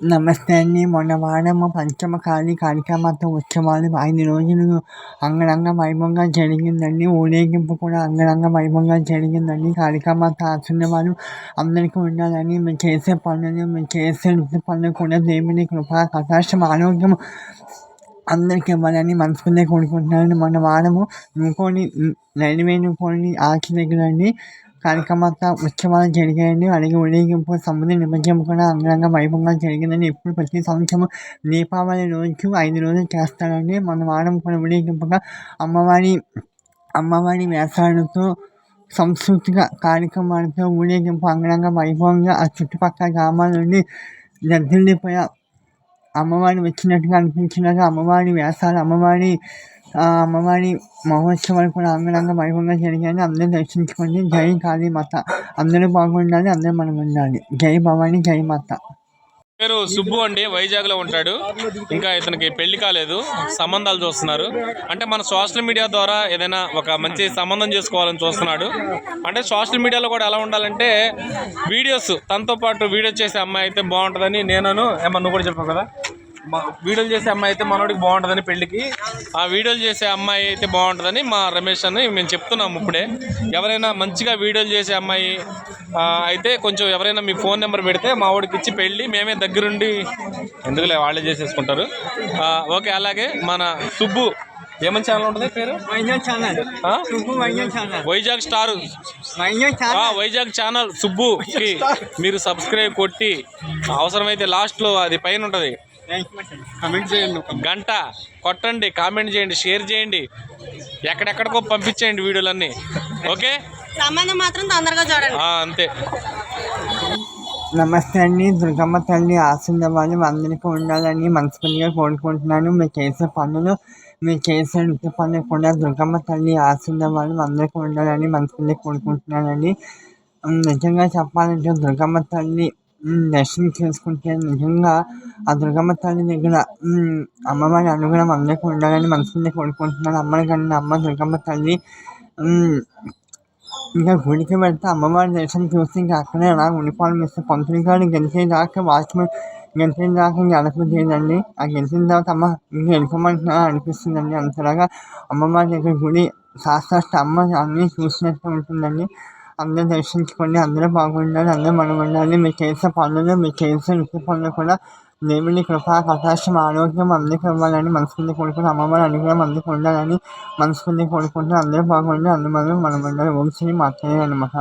నమస్తే అండి మొన్న వారము పంచమకాళి కాళికామాత ఉత్సవాలు ఐదు రోజులు అంగరంగ వైభవంగా జరిగిందండి. ఊరేగింపు కూడా అంగరంగ వైభవంగా జరిగిందండి. కాళికామాత ఆశీర్వాదం అందరికీ ఉండాలని మేము చేసే పనులు మేము చేసే వృత్తి పనులు కూడా దేవుని కృప కటాక్షం ఆరోగ్యం అందరికీ ఇవ్వాలని మనస్ఫూర్తిగా కోరుకుంటున్నాను. మొన్న వారము నువ్వుకొని రైల్వే ఇంకోని ఆర్చ్ దగ్గర అండి కాళికామాత ఉత్సవాలు జరిగాయండి అలాగే ఊరేగింపు సముద్ర నిమజ్జనం కూడా అంగరంగ వైభవంగా జరిగిందండి ఎప్పుడు ప్రతి సంవత్సరం దీపావళి రోజు ఐదు రోజులు చేస్తారండి మన వారం కూడా ఊరేగింపుగా అమ్మవారి అమ్మవారి వేషాలతో సంస్కృతిక కార్యక్రమాలతో ఊరేగింపు అంగరంగ వైభవంగా ఆ చుట్టుపక్కల గ్రామాల నుండి దర్శిల్లిపోయే అమ్మవారి వచ్చినట్టుగా అనిపించినగా అమ్మవారి వేషాలు అమ్మవారి అమ్మవారి మహోత్సవాలు కూడా అంగరంగ వైభవంగా జరిగాయని అందరూ దర్శించుకోండి జై కాళీ మాత అందరూ బాగుండాలి అందరూ మనం ఉండాలి జై భవాని జై మాత పేరు సుబ్బు అండి వైజాగ్లో ఉంటాడు ఇంకా ఇతనికి పెళ్ళి కాలేదు. సంబంధాలు చూస్తున్నారు. అంటే మన సోషల్ మీడియా ద్వారా ఏదైనా ఒక మంచి సంబంధం చేసుకోవాలని చూస్తున్నాడు. అంటే సోషల్ మీడియాలో కూడా ఎలా ఉండాలంటే వీడియోస్ తనతో పాటు వీడియో చేసే అమ్మాయి అయితే బాగుంటుందని నేనను. ఏమన్నా నువ్వు కూడా చెప్పావు కదా? వీడియోలు చేసే అమ్మాయి అయితే మనోడికి బాగుంటుందని పెళ్ళికి. ఆ వీడియోలు చేసే అమ్మాయి అయితే బాగుంటుందని మా రమేష్ అని మేము చెప్తున్నాము ఇప్పుడే. ఎవరైనా మంచిగా వీడియోలు చేసే అమ్మాయి ఆ, అయితే కొంచెం ఎవరైనా మీ ఫోన్ నెంబర్ పెడితే మా వాడికి ఇచ్చి పెళ్ళి మేమే దగ్గరుండి ఎందుకులే వాళ్ళే చేసేసుకుంటారు. ఆ, ఓకే అలాగే మన సుబ్బు ఏమని ఛానల్ ఉంటుంది పేరు? వైజాగ్ ఛానల్. ఆ? వైజాగ్ ఛానల్. వైజాగ్ స్టార్. వైజాగ్ ఆ, వైజాగ్ ఛానల్ సుబ్బుకి మీరు సబ్స్క్రైబ్ కొట్టి అవసరమైతే లాస్ట్లో అది పైన ఉంటుంది. కమెంట్ చేయండి గంట కొట్టండి కామెంట్ చేయండి షేర్ చేయండి. ఎక్కడెక్కడికో పంపించేయండి వీడియోలన్నీ. ఓకే? సంబంధం మాత్రం తొందరగా చూడండి. ఆ, అంతే. నమస్తే అండి దుర్గమ్మ తల్లి ఆశీర్వాదం అందరికీ ఉండాలని మనస్ఫూర్తిగా కోరుకుంటున్నాను. మీరు చేసే పనులు మీరు చేసే నృత్య పనులు కూడా దుర్గమ్మ తల్లి ఆశీర్వాదం అందరికీ ఉండాలని మనస్ఫూర్తిగా కోరుకుంటున్నానండి. నిజంగా చెప్పాలంటే దుర్గమ్మ తల్లి దర్శనం చేసుకుంటే నిజంగా ఆ దుర్గమ్మ తల్లి దగ్గర అమ్మవారి అనుగ్రహం అందరికీ ఉండాలని మనసుని కోరుకుంటున్నాను అమ్మని కన్నా అమ్మ దుర్గమ్మ తల్లి ఇంకా గుడికి వెళ్తే అమ్మవారి దర్శనం చూసి ఇంకా అక్కడే అలా ఉండిపోవడం ఇస్తే పంతులు గారు గెలిచేదాకా వాచ్మెన్ గెలిచేదాకా ఇంకా అడగలేదండి ఆ గెలిచిన తర్వాత అమ్మ ఇంకా వెళ్ళిపోమంటున్నా అనిపిస్తుందండి అంతలాగా అమ్మవారి దగ్గర గుడి శాస్త్రాష్ట అమ్మ అన్నీ చూసినట్టు ఉంటుందండి అందరూ దర్శించుకొని అందరూ బాగుండాలి అందరూ మనం ఉండాలి మీరు చేసే పనులు మీరు చేసే నృత్య పనులు కూడా దేవుని కృపా కటాక్షం ఆరోగ్యం అందరికీ ఇవ్వాలని మనసుకుంది కోరుకుంటూ అమ్మవారి అనుగ్రహం అందరికీ ఉండాలని మనసుకుంది కోరుకుంటూ అందరూ బాగుండాలి అందరూ మనం మనం ఉండాలి ఓం శ్రీ మాత్రమే అనమాట